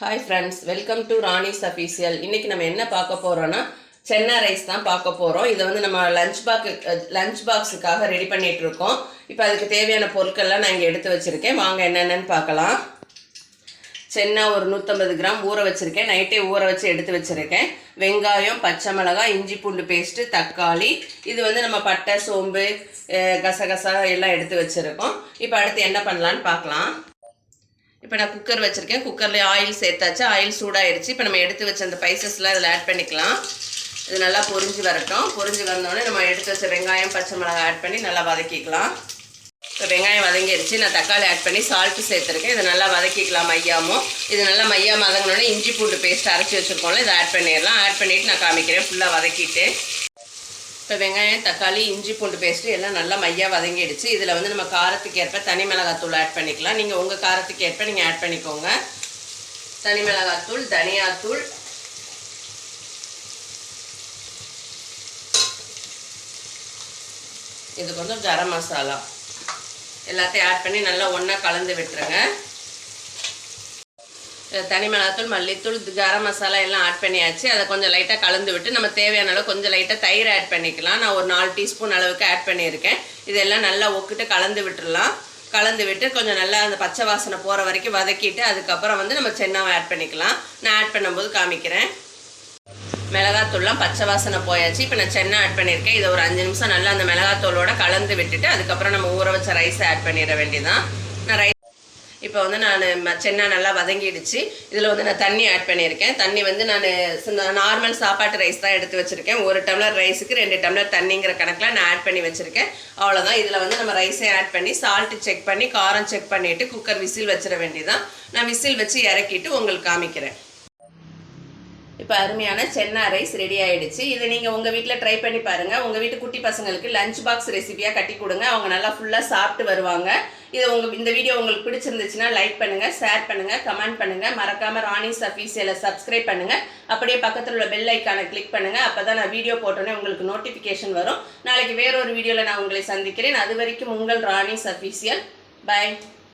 Hi friends welcome to Rani's official இன்னைக்கு நம்ம என்ன பார்க்க போகிறோன்னா சென்னா ரைஸ் தான் பார்க்க போகிறோம் இதை வந்து நம்ம லஞ்ச் பாக்கு லஞ்ச் பாக்ஸுக்காக ரெடி பண்ணிட்டு இருக்கோம். இப்போ அதுக்கு தேவையான பொருட்கள்லாம் நான் இங்கே எடுத்து வச்சுருக்கேன். வாங்க என்னென்னன்னு பார்க்கலாம். சென்னா ஒரு நூற்றம்பது கிராம் ஊற வச்சுருக்கேன். நைட்டே ஊற வச்சு எடுத்து வச்சுருக்கேன். வெங்காயம் பச்சை மிளகாய் இஞ்சி பூண்டு பேஸ்ட்டு தக்காளி. இது வந்து நம்ம பட்டை சோம்பு கசகசா எல்லாம் எடுத்து வச்சுருக்கோம். இப்போ அடுத்து என்ன பண்ணலான்னு பார்க்கலாம். இப்போ நான் குக்கர் வச்சுருக்கேன். குக்கரில் ஆயில் சேர்த்தாச்சு. ஆயில் சூடாயிருச்சு. இப்போ நம்ம எடுத்து வச்ச அந்த ஸ்பைசஸ்லாம் இதில் ஆட் பண்ணிக்கலாம். இது நல்லா பொரிஞ்சு வரட்டும். பொரிஞ்சு வந்தோடனே நம்ம எடுத்து வச்ச வெங்காயம் பச்சை மிளகாய் ஆட் பண்ணி நல்லா வதக்கிக்கலாம். இப்போ வெங்காயம் வதங்கிடுச்சு நான் தக்காளி ஆட் பண்ணி சால்ட்டு சேர்த்துருக்கேன். இதை நல்லா வதக்கிக்கலாம் மையாமும். இது நல்லா மையா வதங்கினோடனே இஞ்சி பூண்டு பேஸ்ட் அரைச்சி வச்சுருக்கோம்ல இதை ஆட் பண்ணிடலாம். ஆட் பண்ணிவிட்டு நான் காமிக்கிறேன். ஃபுல்லாக வதக்கிட்டு. இப்போ வெங்காயம் தக்காளி இஞ்சி பூண்டு பேஸ்ட்டு எல்லாம் நல்லா மையாக வதங்கிடுச்சு. இதில் வந்து நம்ம காரத்துக்கு ஏற்ப தனி மிளகாத்தூள் ஆட் பண்ணிக்கலாம். நீங்கள் உங்கள் காரத்துக்கு ஏற்ப நீங்கள் ஆட் பண்ணிக்கோங்க. தனி மிளகாத்தூள் தனியாத்தூள். இது கொஞ்சம் கரம் மசாலா. எல்லாத்தையும் ஆட் பண்ணி நல்லா ஒன்றா கலந்து விட்டுருங்க. தனி மிளகாத்தூள் மல்லித்தூள் கரம் மசாலா எல்லாம் ஆட் பண்ணியாச்சு. அதை கொஞ்சம் லைட்டாக கலந்து விட்டு நம்ம தேவையான அளவு கொஞ்சம் லைட்டாக தயிர் ஆட் பண்ணிக்கலாம். நான் ஒரு நாலு டீஸ்பூன் அளவுக்கு ஆட் பண்ணியிருக்கேன். இதெல்லாம் நல்லா ஒக்கிட்டு கலந்து விட்டுடலாம் கலந்து விட்டு கொஞ்சம் நல்லா அந்த பச்சை வாசனை போகிற வரைக்கும் வதக்கிட்டு அதுக்கப்புறம் வந்து நம்ம சென்னாவை ஆட் பண்ணிக்கலாம். நான் ஆட் பண்ணும்போது காமிக்கிறேன். மிளகாத்தூள்லாம் பச்சை வாசனை போயாச்சு. இப்போ நான் சென்னை ஆட் பண்ணியிருக்கேன். இதை ஒரு அஞ்சு நிமிஷம் நல்லா அந்த மிளகாத்தூளோட கலந்து விட்டுட்டு அதுக்கப்புறம் நம்ம ஊற வச்ச ரைஸை ஆட் பண்ணிட வேண்டியதான் நான் ரைஸ் இப்போ வந்து நான் சென்னா நல்லா வதங்கிடுச்சு. இதில் வந்து நான் தண்ணி ஆட் பண்ணியிருக்கேன். தண்ணி வந்து நான் நார்மல் சாப்பாட்டு ரைஸ் தான் எடுத்து வச்சுருக்கேன். ஒரு டம்ளர் ரைஸுக்கு ரெண்டு டம்ளர் தண்ணிங்கிற கணக்கில் நான் ஆட் பண்ணி வச்சுருக்கேன். அவ்வளோதான் இதில் வந்து நம்ம ரைஸை ஆட் பண்ணி சால்ட்டு செக் பண்ணி காரம் செக் பண்ணிவிட்டு குக்கர் விசில் வச்சிட வேண்டியதான் நான் விசில் வச்சு இறக்கிட்டு உங்களுக்கு காமிக்கிறேன். இப்போ அருமையான சென்னா ரைஸ் ரெடி ஆயிடுச்சு. இதை நீங்கள் உங்கள் வீட்டில் ட்ரை பண்ணி பாருங்கள் உங்கள் வீட்டு குட்டி பசங்களுக்கு லஞ்ச் பாக்ஸ் ரெசிபியாக கட்டி கொடுங்க. அவங்க நல்லா ஃபுல்லாக சாப்பிட்டு வருவாங்க. இது உங்கள் இந்த வீடியோ உங்களுக்கு பிடிச்சிருந்துச்சுன்னா லைக் பண்ணுங்கள் ஷேர் பண்ணுங்கள் கமெண்ட் பண்ணுங்கள் மறக்காமல் ராணிஸ் அஃபீஷியலை சப்ஸ்கிரைப் பண்ணுங்கள் அப்படியே பக்கத்தில் உள்ள பெல் ஐக்கானை கிளிக் பண்ணுங்கள் அப்போ தான் நான் வீடியோ போட்டோன்னே உங்களுக்கு நோட்டிஃபிகேஷன் வரும். நாளைக்கு வேறொரு வீடியோவில் நான் உங்களை சந்திக்கிறேன். அது வரைக்கும் உங்கள் ராணிஸ் அஃபீஷியல் பை